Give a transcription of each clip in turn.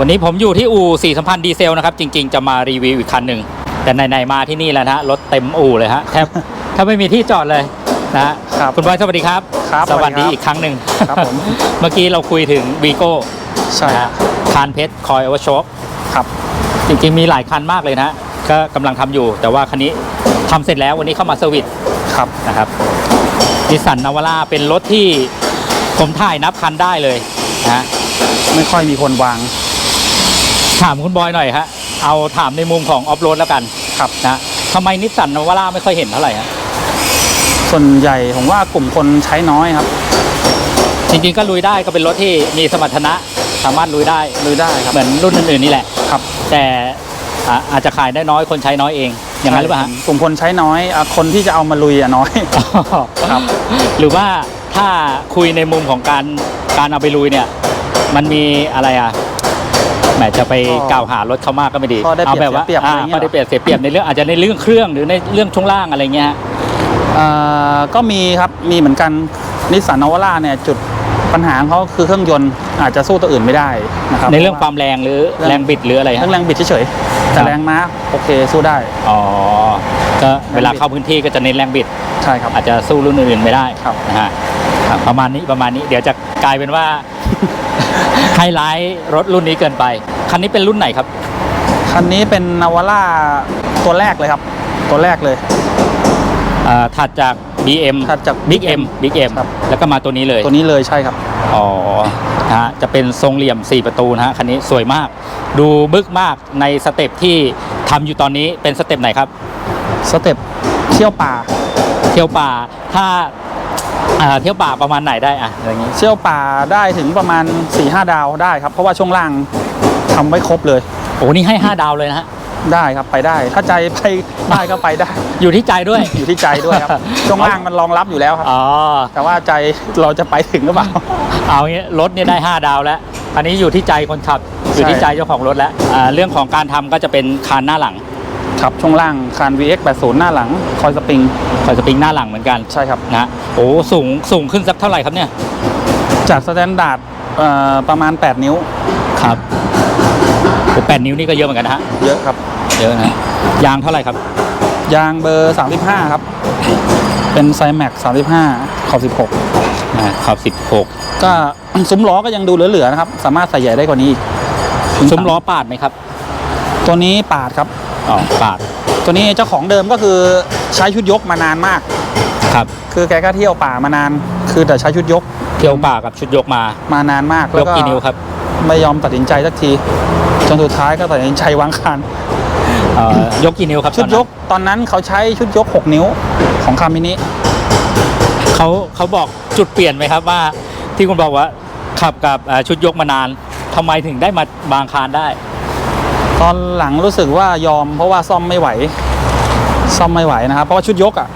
วันนี้ผมอยู่ที่อู่สี่สัมพันธ์ดีเซลนะครับ จริง ๆ จะมารีวิวอีกคันหนึ่ง แต่ไหนๆมาที่นี่แล้วนะฮะรถเต็มอู่เลยฮะแทบแทบไม่มีที่จอดเลยนะฮะครับคุณบอยสวัสดีครับ ครับสวัสดีสวัสดีครับอีกครั้งหนึ่งครับผม เมื่อกี้เราคุยถึงวีโก้ใช่นะฮะคานเพชรคอยโอเวอร์โชคครับ จริงๆมีหลายคันมากเลยนะฮะก็กำลังทำอยู่ แต่ว่าคันนี้ทำเสร็จแล้ววันนี้เข้ามาเซอร์วิสครับนะครับนิสสันนาวาร่าเป็นรถที่ผมถ่ายนับคันได้เลยนะฮะไม่ค่อยมีคนวาง ถามคุณบอยหน่อยฮะเอาถามในมุมของออฟโรดแล้วกันครับนะทำไมนิสสันนาวาร่าไม่ค่อยเห็นเท่าไหร่ฮะส่วนใหญ่ผมว่ากลุ่มคนใช้น้อยครับ จริงๆก็ลุยได้ก็เป็นรถที่มีสมรรถนะสามารถลุยได้ลุยได้ครับเหมือนรุ่นอื่นๆนี่แหละครับ แต่อะอาจจะขายได้น้อยคนใช้น้อยเอง อย่างนั้นหรือเปล่าฮะ กลุ่มคนใช้น้อยอะคนที่จะเอามาลุยอะน้อย ครับ หรือว่าถ้าคุยในมุมของการการเอาไปลุยเนี่ย มันมีอะไรอะ แหมจะไปก็กล่าวหารถเขามากก็ไม่ดีข้อได้เปรียบเอาแบบว่าเสียเปรียบอ่าอะไรเงี้ย ข้อได้เปรียบเสียเปรียบในเรื่องอาจจะในเรื่องเครื่องหรือในเรื่องช่วงล่างอะไรเงี้ยฮะอ่าก็มีครับ มีเหมือนกันนิสสันนาวาร่าเนี่ยจุดปัญหาของเขาคือเครื่องยนต์อาจจะสู้ตัวอื่นไม่ได้นะครับในเรื่องความแรงหรือเรื่องแรงบิดหรืออะไรเรื่ฮะ องแรงบิดเฉยๆแต่แรงม้าโอเคสู้ได้ อ๋อก็เวลาเข้าพื้นที่ก็จะเน้นแรงบิด ใช่ครับ อาจจะสู้รุ่นอื่นๆไม่ได้ครับ นะฮะ ครับประมาณนี้ประมาณนี้เดี๋ยวจะกลายเป็นว่า ไฮไลท์รถรุ่นนี้เกินไป คันนี้เป็นรุ่นไหนครับ คันนี้เป็นนาวาร่าตัวแรกเลยครับ ตัวแรกเลยอ่าถัดจาก BM ถัดจาก Big M Big M ครับ แล้วก็มาตัวนี้เลย ตัวนี้เลยใช่ครับ อ๋อนะฮะจะเป็นทรงเหลี่ยม 4 ประตูนะฮะคันนี้สวยมาก ดูบึกมากในสเต็ปที่ทำอยู่ตอนนี้เป็นสเต็ปไหนครับ สเต็ปเที่ยวป่า เที่ยวป่า ถ้าอ่า เที่ยวป่าประมาณไหนได้อะอย่างนี้เที่ยวป่าได้ถึงประมาณ4ี่ห้าดาวได้ครับ เพราะว่าช่วงล่างทำไว้ครบเลยโอ้นี่ให้ 5 ดาวเลยนะฮะได้ครับไปได้ ถ้าใจไปได้ก็ไปได้ อยู่ที่ใจด้วยอยู่ที่ใจด้วยครับช่วงล่างมันรองรับอยู่แล้วครับอ๋อแต่ว่าใจเราจะไปถึงหรือเปล่าเอางี้รถเนี่ยได้ 5 ดาวแล้วอันนี้อยู่ที่ใจคนขับอยู่ที่ใจเจ้าของรถแล้วอ่าเรื่องของการทำก็จะเป็นคานหน้าหลัง ครับช่วงล่างคาน VX 80หน้าหลัง คอยสปริง คอยสปริงหน้าหลังเหมือนกันใช่ครับ นะโอ้สูงสูงขึ้นสักเท่าไหร่ครับเนี่ยจากสแตนดาร์ดเอ่อประมาณ 8 นิ้วครับโอ้แปดนิ้วนี่ก็เยอะเหมือนกันนะฮะเยอะครับ เยอะนะยางเท่าไหร่ครับ ยางเบอร์ 35 ครับ เป็นไซแม็ก35 ขอบ 16อ่าขอบสิบหกก็ซุ้มล้อก็ยังดูเหลือๆนะครับ สามารถใส่ใหญ่ได้กว่านี้อีกซุ้มล้อปาดไหมครับ ตัวนี้ปาดครับ อ๋อปาด ตัวนี้เจ้าของเดิมก็คือใช้ชุดยกมานานมาก ครับ คือแกก็เที่ยวป่ามานาน คือแต่ใช้ชุดยก เที่ยวป่ากับชุดยกมา มานานมากยแล้วกก็กี่นิ้วครับ ไม่ยอมตัดสินใจสักที จนสุดท้ายก็ตัดสินใจวางคานเอ่อยกกี่นิ้วครับ ชุดตอนยนั้นกตอนนั้นเขาใช้ชุดยก 6 นิ้วของคามินิเขาเขาบอกจุดเปลี่ยนไหมครับว่าที่คุณบอกว่าขับกับอ่าชุดยกมานานทำไมถึงได้มาบางคานได้ ตอนหลังรู้สึกว่ายอมเพราะว่าซ่อมไม่ไหว ซ่อมไม่ไหวนะครับ เพราะว่าชุดยกอะ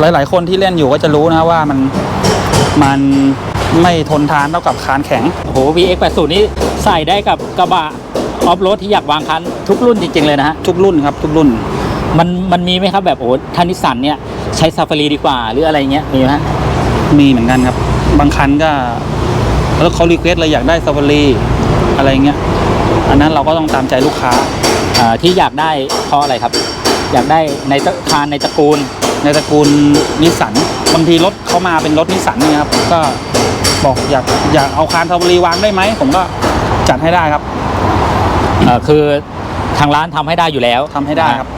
หลาย ๆ คนที่เล่นอยู่ก็จะรู้นะว่ามันมันไม่ทนทานเท่ากับคานแข็ง โอ้โห VX 80นี่ใส่ได้กับกระบะออฟโรดที่อยากวางคันทุกรุ่นจริง ๆ เลยนะฮะ ทุกรุ่นครับ ทุกรุ่น มันมันมีไหมครับแบบโอ้ท่านิสสันเนี่ยใช้ซาฟารีดีกว่าหรืออะไรเงี้ยมีไหมฮะมีเหมือนกันครับ บางคันก็แล้วเขารีเควสเลยอยากได้ซาฟารีอะไรเงี้ย อันนั้นเราก็ต้องตามใจลูกค้าอ่าที่อยากได้เพราะอะไรครับ อยากได้ในตระคานในตระกูล ในตระกูลนิสสันบางทีรถเขามาเป็นรถนิสสันเนี่ยครับก็บอกอยากอยากเอาคานซาฟารีวางได้ไหมผมก็จัดให้ได้ครับเอ่อคือทางร้านทำให้ได้อยู่แล้วทำให้ได้ครับ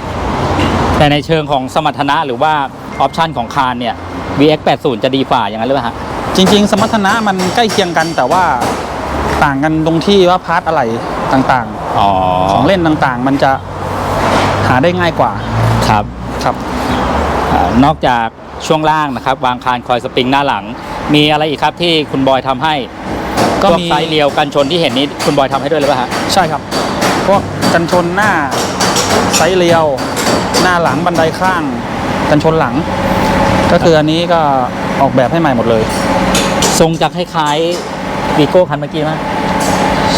แต่ในเชิงของสมรรถนะหรือว่าออปชันของคานเนี่ย VX 80 จะดีกว่าอย่างนั้นหรือเปล่าฮะจริง ๆ สมรรถนะมันใกล้เคียงกันแต่ว่าต่างกันตรงที่ว่าพาร์ทอะไร ต่างอ๋อๆ ของเล่นต่างๆ มันจะหาได้ง่ายกว่าครับครับ อ่านอกจากช่วงล่างนะครับ วางคานคอยสปริงหน้าหลัง มีอะไรอีกครับที่คุณบอยทำให้ก็พวกมี ไซส์เรียวกันชนที่เห็นนี้คุณบอยทำให้ด้วยหรือเปล่าฮะใช่ครับพวกกันชนหน้าไซส์เรียว หน้าหลังบันไดข้าง กันชนหลัง ก็คืออันนี้ก็ออกแบบให้ใหม่หมดเลย ทรงจะคล้ายๆวีโก้คันเมื่อกี้ไหม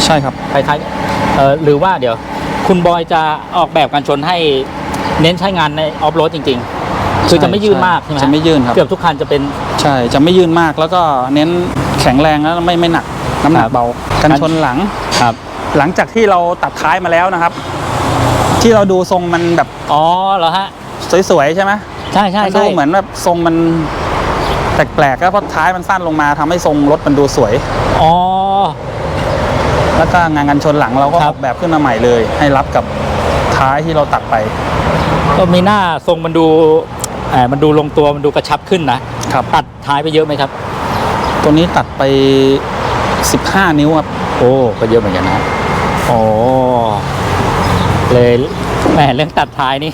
ใช่ครับคล้ายๆเอ่อหรือว่าเดี๋ยว คุณบอยจะออกแบบการชนให้เน้นใช้งานในออฟโรดจริง ๆ คือจะไม่ยืดมากใช่ไหมฮจะไม่ยืดครับ เกือบทุกคันจะเป็น ใช่จะไม่ยืนมากแล้วก็เน้นแข็งแรงแล้วไม่ไม่หนักน้ำหนัครักบเบากันชนหลัง ครับหลังจากที่เราตัดท้ายมาแล้วนะครับ ที่เราดูทรงมันแบบอ๋อเหรอฮะสวยๆใช่ไหมใช่ใช่มันใช่ดูเหมือนแบบทรงมันแปลกๆแล้วเพราะท้ายมันสั้นลงมาทำให้ทรงรถมันดูสวย อ๋อ แล้วก็งานกันชนหลังเราก็คอรัอบกแบบขึ้นมาใหม่เลย ให้รับกับท้ายที่เราตัดไป ก็มีหน้าทรงมันดูเออมันดูลงตัวมันดูกระชับขึ้นนะครับตัดท้ายไปเยอะไหมครับ ตัวนี้ตัดไป 15 นิ้วครับโอ้ก็เยอะเหมือนกันนะโอ้เลยแหมเรื่องตัดท้ายนี่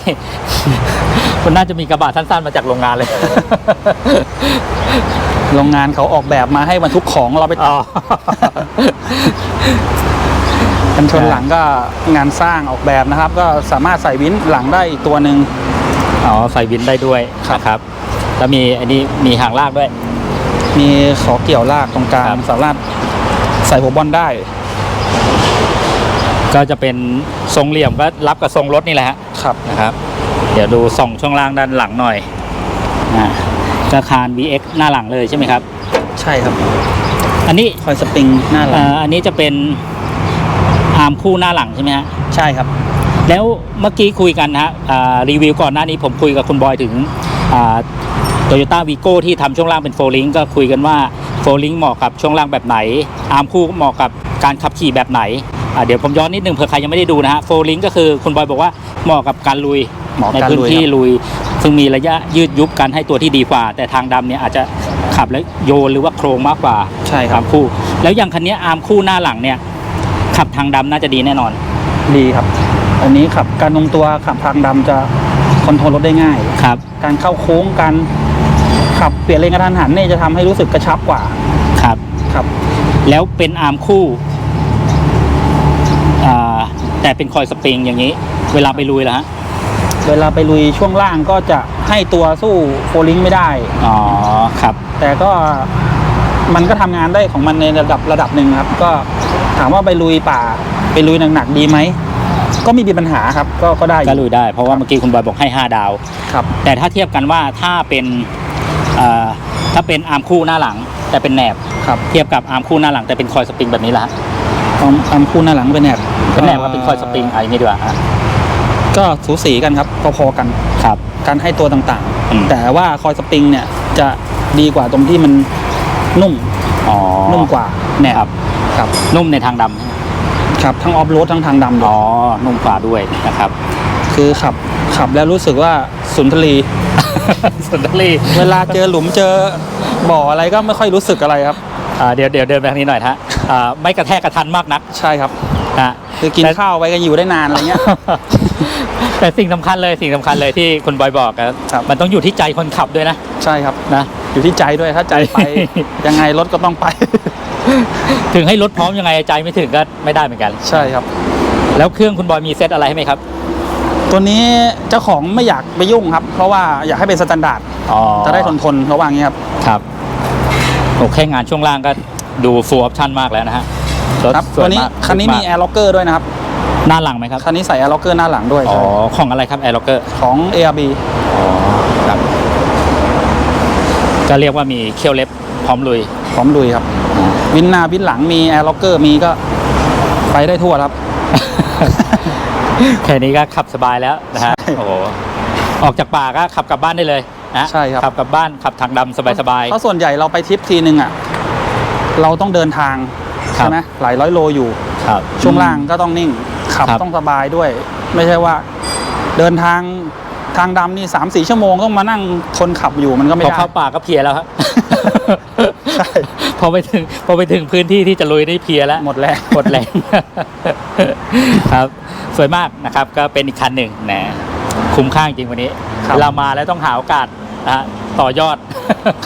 คุณน่าจะมีกระบะสั้นๆมาจากโรงงานเลย โรงงานเขาออกแบบมาให้บรรทุกของเราไปอ๋อกันชนหลังก็งานสร้างออกแบบนะครับ ก็สามารถใส่วินหลังได้อีกตัวหนึ่งอ๋อใส่วินได้ด้วยครับนะครับ แล้วมีอันนี้มีหางลากด้วย มีขอเกี่ยวลากตรงกลาครังบสามารถใส่หัวบอลได้ ก็จะเป็นทรงเหลี่ยมก็รับกับทรงรถนี่แหละฮะครับนะครับ เดี๋ยวดูส่องช่วงล่างด้านหลังหน่อยอ่า ก็คาน VX หน้าหลังเลยใช่ไหมครับ ใช่ครับ อันนี้คอยสปริงหน้าหลัเอ่งออันนี้จะเป็นอาร์มคู่หน้าหลังใช่ไหมฮะใช่ครับ แล้วเมื่อกี้คุยกันนะฮะอ่ารีวิวก่อนหน้านี้ผมคุยกับคุณบอยถึงโตโยต้าวีโก้ที่ทำช่วงล่างเป็นโฟลิงก็คุยกันว่าโฟลิงเหมาะกับช่วงล่างแบบไหน อาร์มคู่เหมาะกับการขับขี่แบบไหนอ่าเดี๋ยวผมย้อนนิดนึงเผื่อใครยังไม่ได้ดูนะฮะโฟลิงก็คือคุณบอยบอกว่าเหมาะกับการลุยเหมาะกับในการพื้นลุยที่ครับลุย ซึ่งมีระยะยืดยุบกันให้ตัวที่ดีกว่า แต่ทางดำเนี่ยอาจจะขับแล้วโยนหรือว่าโครงมากกว่าใช่คอารับร์มคู่ แล้วอย่างคันนี้อาร์มคู่หน้าหลังเนี่ยขับทางดำน่าจะดีแน่นอน ดีครับ อันนี้ขับการลงตัวขับทางดำจะคอนโทรลรถได้ง่าย ครับ การเข้าโค้งการขับเปลี่ยนเลนกระทันหันเนี่ยจะทำให้รู้สึกกระชับกว่าครับ ครับ แล้วเป็นอาร์มคู่อ่าแต่เป็นคอยสปริงอย่างนี้ เวลาไปลุยแล้วฮะ เวลาไปลุยช่วงล่างก็จะให้ตัวสู้โฟลิงไม่ได้ อ๋อครับ แต่ก็มันก็ทำงานได้ของมันในระดับระดับหนึ่งครับ ก็ถามว่าไปลุยป่าไปลุยหนักๆดีไหม ก็ไมมีปัญหาครับ ก็ก็ได้อก็ลุยได้ เพราะว่าเมื่อกี้คุณบอยบอกให้ 5 ดาว ครับ แต่ถ้าเทียบกันว่าถ้าเป็นอ่าถ้าเป็นอาร์มคู่หน้าหลัง แต่เป็นแหนบครับเทียบกับอาร์มคู่หน้าหลังแต่เป็นคอยสปริงแบบนี้ละฮะความความคู่หน้าหลังเป็นแหนบเป็นแหนบว่าเป็นคอยสปริงอะไรนี่ดีกว่าฮะ ก็สูสีกันครับพอๆกันครับ การให้ตัวต่างอืม ๆ แต่ว่าคอยสปริงเนี่ยจะดีกว่าตรงที่มันนุ่มอ๋อนุ่มกว่าแหนครับบครับนุ่มในทางดำครับทั้งออฟโรดทั้งทางดำเลอ๋ยอนุ่มกว่าด้วยนะครับ คือขับขับแล้วรู้สึกว่าสุนทรี สุนทรีเวลาเจอหลุมเจอบ่ออะไรก็ไม่ค่อยรู้สึกอะไรครับ อ่าเดี๋ยวเดี๋ยวเดินไปทางนี้หน่อยนะฮะอ่าไม่กระแทกกระทันมากนักใช่ครับ นะ คือกินข้าวไปกันอยู่ได้นานอะไรเงี้ย แต่สิ่งสำคัญเลยสิ่งสำคัญเลยที่คุณบอยบอกนะครับ มันต้องอยู่ที่ใจคนขับด้วยนะใช่ครับ นะ อยู่ที่ใจด้วยถ้าใจไป ยังไงรถก็ต้องไป ถึงให้รถพร้อมยังไงใจไม่ถึงก็ไม่ได้เหมือนกัน ใช่ครับ แล้วเครื่องคุณบอยมีเซตอะไรให้ไหมครับตัวนี้เจ้าของไม่อยากไปยุ่งครับ เพราะว่าอยากให้เป็นสแตนดาร์ดอ๋อจะได้ทนทนๆระหว่างนี้ครับ ครับโอเคงานช่วงล่างก็ดูฟูลออปชั่นมากแล้วนะฮะรถครับ สตัววยนี้มากคันนี้มีมากแอร์ล็อกเกอร์ด้วยนะครับ หน้าหลังไหมครับ คันนี้ใส่แอร์ล็อกเกอร์หน้าหลังด้วยอ๋อใช่ของอะไรครับแอร์ล็อกเกอร์ของ ARB อ๋อครับก็เรียกว่ามีเคี่ยวเล็บพร้อมลุย พร้อมลุยครับ วินหน้าวินหลังมีแอร์ล็อกเกอร์มีก็ไปได้ทั่วครับ แค่นี้ก็ขับสบายแล้วนะฮะใช่โอ้โหออกจากป่าก็ขับกลับบ้านได้เลยนะใช่ครับขับกลับบ้านขับทางดำสบายเพราะส่วนใหญ่เราไปทริปทีนึงอะเราต้องเดินทางครับใช่ไหมหลายร้อยโลอยู่ๆครับช่วงล่างก็ต้องนิ่ง ขับครับ ต้องสบายด้วย ไม่ใช่ว่า เดินทางทางดำนี่สามสี่ชั่วโมงต้องมานั่งคนขับอยู่มันก็ไม่พอได้ เข้าป่าก็เพลียแล้วครับ ใช่ พอไปถึงพอไปถึงพื้นที่ที่จะลุยได้เพลียแล้วหมดแรง หมดแรง ครับ สวยมากนะครับ ก็เป็นอีกคันหนึ่งนะคุ้มค่าจริงวันนี้ ครับ เรามาแล้วต้องหาโอกาสนะฮะต่อยอด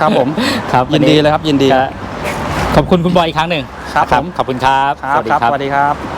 ครับผม ครับยินดีเลยครับยินดี ก็ขอบคุณคุณบอยอีกครั้งหนึ่งครับนะผม ขอบคุณครับ ครับครับสวัสดีครับ